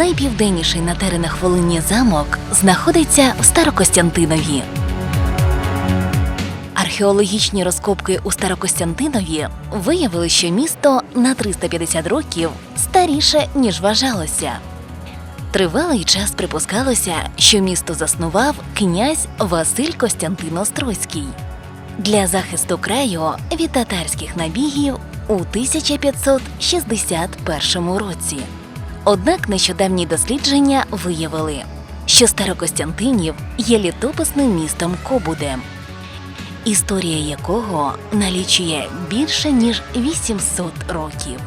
найпівденніший на теренах Волині замок знаходиться в Старокостянтинові. Археологічні розкопки у Старокостянтинові виявили, що місто на 350 років старіше, ніж вважалося. Тривалий час припускалося, що місто заснував князь Василь Костянтин Острозький для захисту краю від татарських набігів у 1561 році. Однак нещодавні дослідження виявили, що Старокостянтинів є літописним містом Кобудем, історія якого налічує більше ніж 800 років.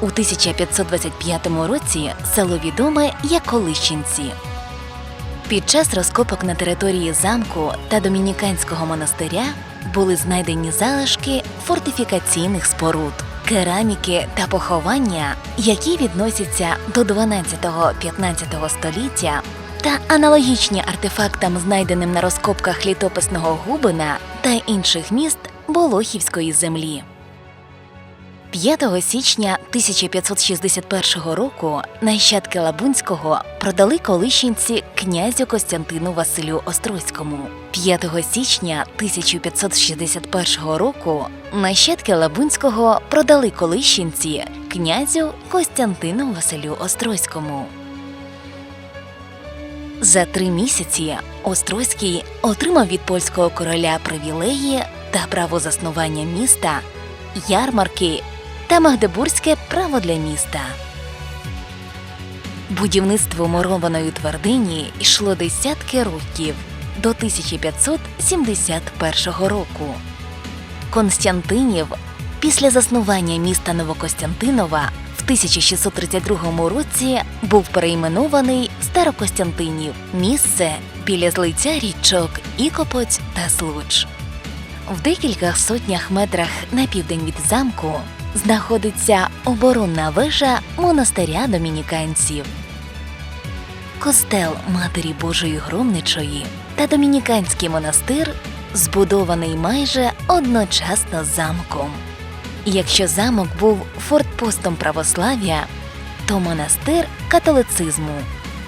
У 1525 році село відоме як Колищенці. Під час розкопок на території замку та домініканського монастиря були знайдені залишки фортифікаційних споруд, кераміки та поховання, які відносяться до 12-15 століття, та аналогічні артефактам, знайденим на розкопках літописного Губина та інших міст Болохівської землі. 5 січня 1561 року нащадки Лабунського продали колишенці князю Костянтину Василю Острозькому. 5 січня 1561 року нащадки Лабунського продали колишенці князю Костянтину Василю Острозькому. За три місяці Острозький отримав від польського короля привілеї та право заснування міста, ярмарки та Магдебурзьке право для міста. Будівництво мурованої твердині йшло десятки років до 1571 року. Константинів після заснування міста Новокостянтинова в 1632 році був перейменований Старокостянтинів місце біля злиття річок Ікопоць та Случ. В декількох сотнях метрах на південь від замку знаходиться оборонна вежа монастиря домініканців. Костел Матері Божої Громничої та домініканський монастир збудований майже одночасно з замком. Якщо замок був фортпостом православ'я, то монастир католицизму.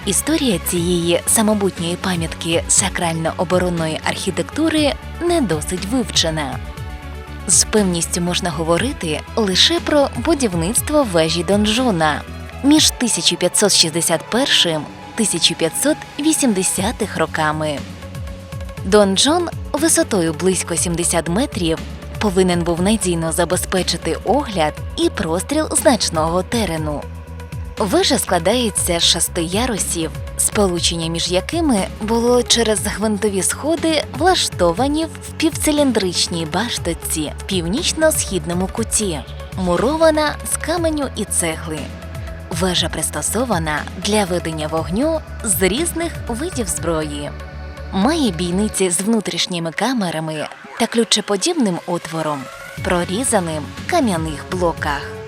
Історія цієї самобутньої пам'ятки сакрально-оборонної архітектури не досить вивчена. З певністю можна говорити лише про будівництво вежі донжона між 1561 1580 роками. Донжон висотою близько 70 метрів повинен був надійно забезпечити огляд і простріл значного терену. Вежа складається з шести ярусів, сполучення між якими було через гвинтові сходи, влаштовані в півциліндричній баштоці в північно-східному куті, мурована з каменю і цегли. Вежа пристосована для ведення вогню з різних видів зброї. Має бійниці з внутрішніми камерами та ключеподібним отвором, прорізаним в кам'яних блоках.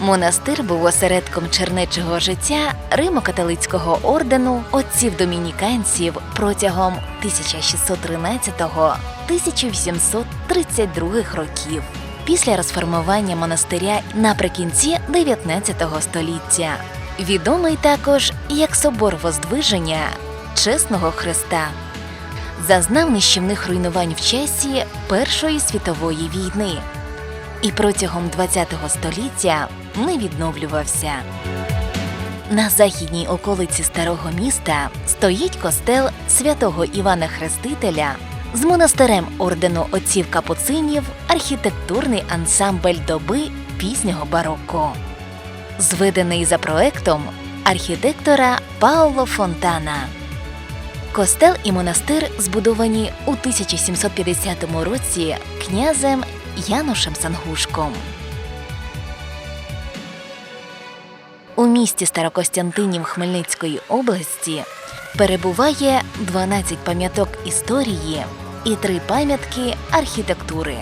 Монастир був осередком чернечого життя Римо-католицького ордену отців домініканців протягом 1613-1832 років. Після розформування монастиря наприкінці 19 століття. Відомий також як собор Воздвиження Чесного Христа. Зазнав нищівних руйнувань в часі Першої світової війни і протягом ХХ століття не відновлювався. На західній околиці старого міста стоїть костел святого Івана Хрестителя з монастирем ордену отців капуцинів, архітектурний ансамбль доби пізнього бароко, зведений за проектом архітектора Пауло Фонтана. Костел і монастир збудовані у 1750 році князем Янушем Сангушком. У місті Старокостянтинів Хмельницької області перебуває 12 пам'яток історії і 3 пам'ятки архітектури.